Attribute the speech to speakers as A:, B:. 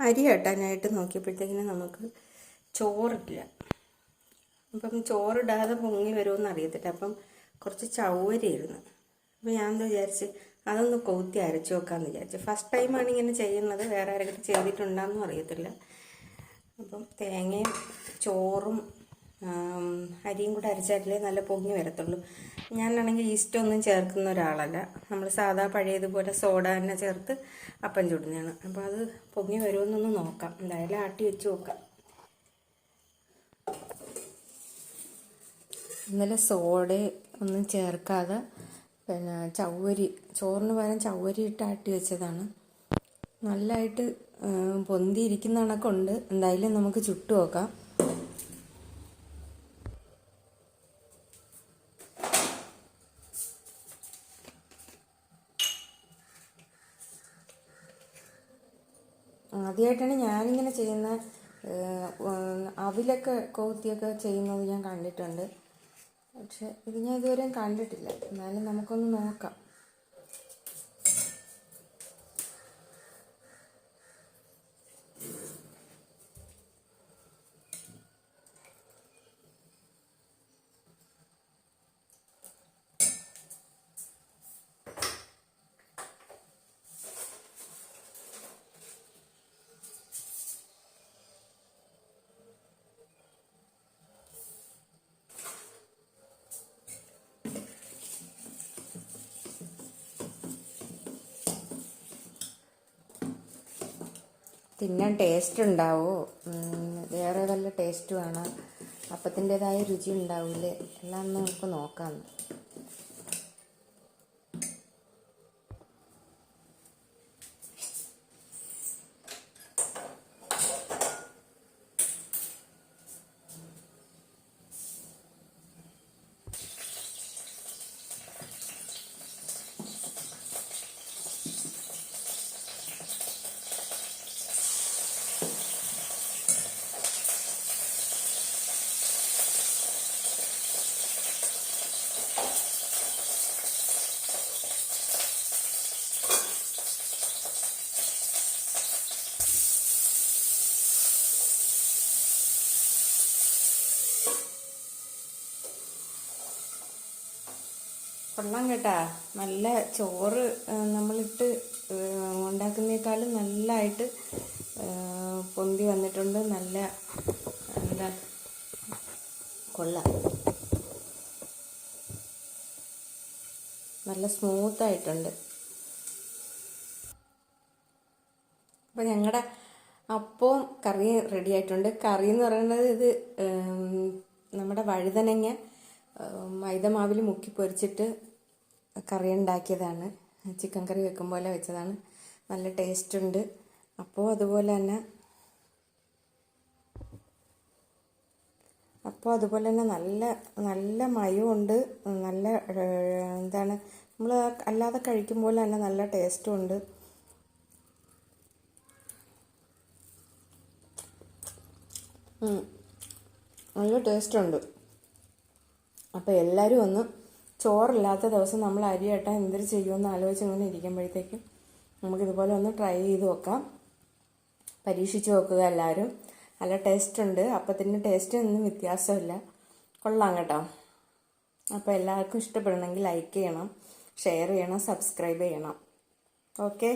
A: അരി കെട്ടാനായിട്ട് നോക്കിയപ്പോഴത്തേക്കിന് നമുക്ക് ചോറില്ല. അപ്പം ചോറിടാതെ പൊങ്ങി വരുമെന്ന് അറിയത്തില്ല. അപ്പം കുറച്ച് ചൗവരിയിരുന്നു അപ്പം ഞാൻ എന്താ വിചാരിച്ച് അതൊന്ന് കൊത്തി അരച്ചു വെക്കാമെന്ന് വിചാരിച്ചു. ഫസ്റ്റ് ടൈമാണ് ഇങ്ങനെ ചെയ്യുന്നത്. വേറെ ആരെങ്കിലും ചെയ്തിട്ടുണ്ടാന്നും അറിയത്തില്ല. അപ്പം തേങ്ങയും ചോറും അരിയും കൂടെ അരച്ചാലേ നല്ല പൊങ്ങി വരത്തുള്ളൂ. ഞാനാണെങ്കിൽ ഈസ്റ്റ് ഒന്നും ചേർക്കുന്ന ഒരാളല്ല. നമ്മൾ സാധാ പഴയതുപോലെ സോഡ തന്നെ ചേർത്ത് അപ്പം ചുടുന്നതാണ്. അപ്പോൾ അത് പൊങ്ങി വരുമെന്നൊന്ന് നോക്കാം. എന്തായാലും ആട്ടി വെച്ച് നോക്കാം ഇന്നലെ സോഡ ഒന്നും ചേർക്കാതെ പിന്നെ ചവ്വരി ചോറിന് പകരം ചവ്വരി ഇട്ട് ആട്ടി വെച്ചതാണ്. നല്ലതായിട്ട് പൊന്തിയിരിക്കുന്ന കണക്കുണ്ട്. എന്തായാലും നമുക്ക് ചുട്ടു നോക്കാം. ആദ്യമായിട്ടാണ് ഞാനിങ്ങനെ ചെയ്യുന്ന അവിലൊക്കെ കോത്തിയൊക്കെ ചെയ്യുന്നത് ഞാൻ കണ്ടിട്ടുണ്ട്. പക്ഷെ ഇത് ഞാൻ ഇതുവരെയും കണ്ടിട്ടില്ല. എന്നാലും നമുക്കൊന്ന് നോക്കാം. തിന്നാൻ ടേസ്റ്റ് ഉണ്ടാവോ? വേറെ വല്ല ടേസ്റ്റ് വേണം? അപ്പത്തിന്റെതായ രുചി ഉണ്ടാവില്ലേ എല്ലാം നമുക്ക് നോക്കാം. കൊള്ളാം കേട്ടാ. നല്ല ചോറ് നമ്മളിട്ട് ഉണ്ടാക്കുന്നേക്കാളും നല്ലതായിട്ട് പൊന്തി വന്നിട്ടുണ്ട്. നല്ല എന്താ കൊള്ളാം. നല്ല സ്മൂത്ത് ആയിട്ടുണ്ട് അപ്പോൾ ഞങ്ങളുടെ അപ്പവും കറിയും റെഡി ആയിട്ടുണ്ട്. കറി എന്ന് പറയുന്നത് ഇത് നമ്മുടെ വഴുതനങ്ങ മൈദമാവിൽ മുക്കി പൊരിച്ചിട്ട് കറി ഉണ്ടാക്കിയതാണ് ചിക്കൻ കറി വെക്കും പോലെ വെച്ചതാണ്. നല്ല ടേസ്റ്റ് ഉണ്ട്. അപ്പോൾ അതുപോലെ തന്നെ അപ്പോൾ അതുപോലെ തന്നെ നല്ല നല്ല മയമുണ്ട് നല്ല എന്താണ് നമ്മൾ അല്ലാതെ കഴിക്കുമ്പോൾ തന്നെ നല്ല ടേസ്റ്റും ഉണ്ട്. നല്ല ടേസ്റ്റുണ്ട് അപ്പോൾ എല്ലാവരും ഒന്ന് ചോറില്ലാത്ത ദിവസം നമ്മൾ അരി ഇട്ടാൽ എന്തൊരു ചെയ്യുമെന്ന് ആലോചിച്ച് ഇങ്ങനെ ഇരിക്കുമ്പോഴത്തേക്കും നമുക്കിതുപോലെ ഒന്ന് ട്രൈ ചെയ്ത് നോക്കാം. പരീക്ഷിച്ച് നോക്കുക എല്ലാവരും. നല്ല ടേസ്റ്റ് ഉണ്ട്. അപ്പത്തിന്റെ ടേസ്റ്റ് ഒന്നും വ്യത്യാസമില്ല. കൊള്ളാം കേട്ടോ. അപ്പോൾ എല്ലാവർക്കും ഇഷ്ടപ്പെടണമെങ്കിൽ ലൈക്ക് ചെയ്യണം ഷെയർ ചെയ്യണം സബ്സ്ക്രൈബ് ചെയ്യണം. ഓക്കെ